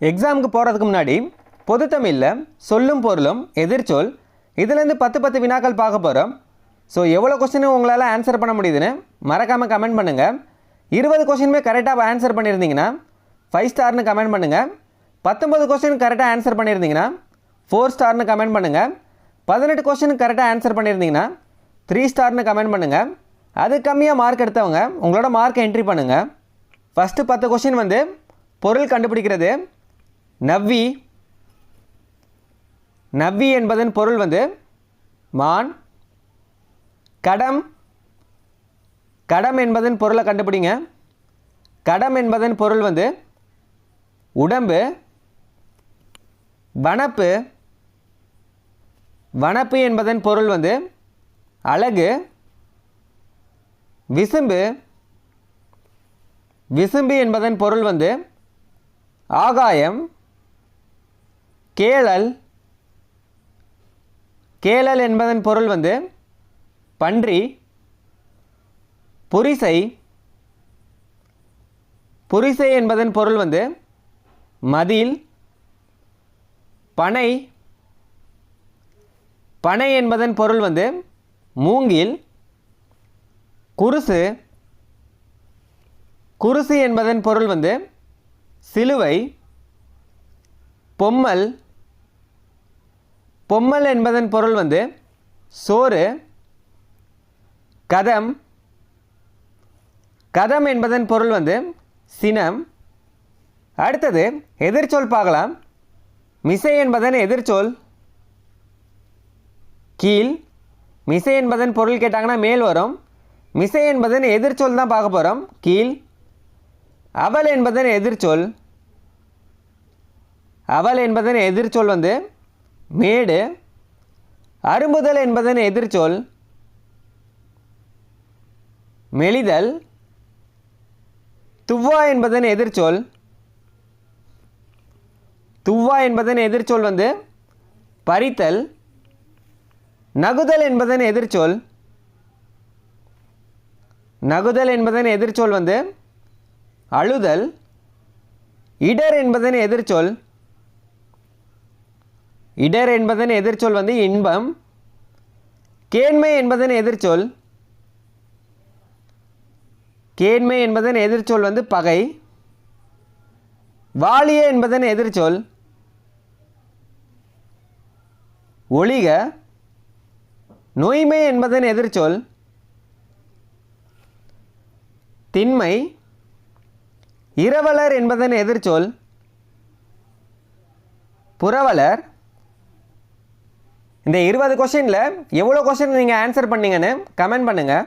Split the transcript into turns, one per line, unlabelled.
எக்ஸாமுக்கு போகிறதுக்கு முன்னாடி பொதுத்தமிழில் சொல்லும் பொருளும் எதிர்ச்சொல் இதுலேருந்து பத்து பத்து வினாக்கள் பார்க்க போகிறோம் ஸோ எவ்வளோ கொஸ்டினும் உங்களால் ஆன்சர் பண்ண முடியுதுன்னு மறக்காமல் கமெண்ட் பண்ணுங்கள் இருபது கொஸ்டினுமே கரெக்டாக ஆன்சர் பண்ணியிருந்தீங்கன்னா ஃபைவ் ஸ்டார்னு கமெண்ட் பண்ணுங்கள் பத்தொம்பது கொஸ்டின் கரெக்டாக ஆன்சர் பண்ணியிருந்தீங்கன்னா ஃபோர் ஸ்டார்னு கமெண்ட் பண்ணுங்கள் பதினெட்டு கொஸ்டின் கரெக்டாக ஆன்சர் பண்ணியிருந்தீங்கன்னா த்ரீ ஸ்டார்னு கமெண்ட் பண்ணுங்கள் அது கம்மியாக மார்க் எடுத்தவங்க உங்களோட மார்க்கை என்ட்ரி பண்ணுங்கள் ஃபஸ்ட்டு பத்து கொஸ்டின் வந்து பொருள் கண்டுபிடிக்கிறது நவ்வி. நவ்வி என்பதன் பொருள் வந்து மான். கடம். கடம் என்பதன் பொருளை கண்டுபிடிங்க. கடம் என்பதன் பொருள் வந்து உடம்பு. வனப்பு. வனப்பு என்பதன் பொருள் வந்து அழகு. விசும்பு. விசும்பு என்பதன் பொருள் வந்து ஆகாயம். கேளல் கேளல் என்பதன் பொருள் வந்து பன்றி புரிசை புரிசை என்பதன் பொருள் வந்து மதில் பனை பனை என்பதன் பொருள் வந்து மூங்கில் குருசு குருசு என்பதன் பொருள் வந்து சிலுவை பொம்மல் பொம்மல் என்பதன் பொருள் வந்து சோறு கதம் கதம் என்பதன் பொருள் வந்து சினம். அடுத்தது எதிர்ச்சொல் பார்க்கலாம். மிசை என்பதன் எதிர்ச்சொல் கீழ். மிசை என்பதன் பொருள் கேட்டாங்கன்னா மேல் வரும். மிசை என்பதன் எதிர்ச்சொல் தான் பார்க்க போகிறோம் கீழ். அவள் என்பதன் எதிர்ச்சொல். அவள் என்பதன் எதிர்ச்சொல் வந்து மேடு. அரும்புதல் என்பதன் எதிர்ச்சொல். மெலிதல். துவ்வா என்பதன் எதிர்ச்சொல். துவ்வா என்பதன் எதிர்ச்சொல் வந்து பறித்தல். நகுதல் என்பதன் எதிர்ச்சொல். நகுதல் என்பதன் எதிர்ச்சொல் வந்து அழுதல். இடர் என்பதன் எதிர்ச்சொல். இடர் என்பதன் எதிர்ச்சொல் வந்து இன்பம் கேண்மை என்பதன் எதிர்ச்சொல் கேண்மை என்பதன் எதிர்ச்சொல் வந்து பகை வாலிய என்பதன் எதிர்ச்சொல் ஒளிக நோய்மை என்பதன் எதிர்ச்சொல் திண்மை இரவலர் என்பதன் எதிர்ச்சொல் புரவலர் இந்த இருபது கொஷினில் எவ்வளோ கொஷின் நீங்கள் ஆன்சர் பண்ணீங்கன்னு கமெண்ட் பண்ணுங்கள்